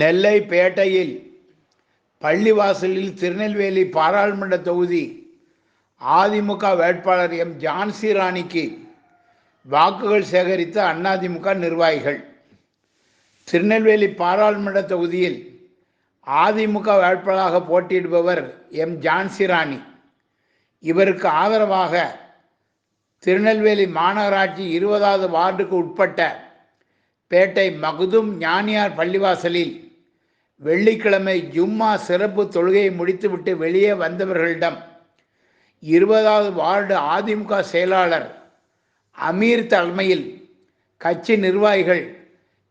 நெல்லை பேட்டையில் பள்ளிவாசலில் திருநெல்வேலி பாராளுமன்ற தொகுதி அதிமுக வேட்பாளர் எம். ஜான்சி ராணிக்கு வாக்குகள் சேகரித்த அதிமுக நிர்வாகிகள். திருநெல்வேலி பாராளுமன்ற தொகுதியில் அதிமுக வேட்பாளராக போட்டியிடுபவர் எம். ஜான்சி ராணி. இவருக்கு ஆதரவாக திருநெல்வேலி மாநகராட்சி இருபதாவது வார்டுக்கு உட்பட்ட பேட்டை மகுதும் ஞானியார் பள்ளிவாசலில் வெள்ளிக்கிழமை ஜும்மா சிறப்பு தொழுகையை முடித்துவிட்டு வெளியே வந்தவர்களிடம் இருபதாவது வார்டு அதிமுக செயலாளர் அமீர் தலைமையில் கட்சி நிர்வாகிகள்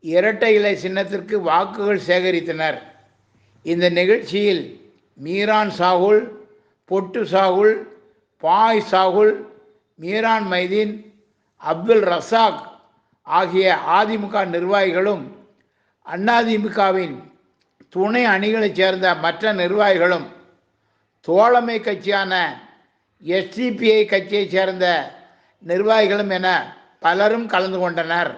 இரட்டை இலை சின்னத்திற்கு வாக்குகள் சேகரித்தனர். இந்த நிகழ்ச்சியில் மீரான் சாகுல் பொட்டு சாகுல் பாய் சாகுல் மீரான் மைதீன் அப்துல் ரசாக் ஆகிய அதிமுக நிர்வாகிகளும் அதிமுகவின் துணை அணிகளைச் சேர்ந்த மற்ற நிர்வாகிகளும் தோழமை கட்சியான எஸ்டிபிஐ கட்சியைச் சேர்ந்த நிர்வாகிகளும் என பலரும் கலந்து கொண்டனர்.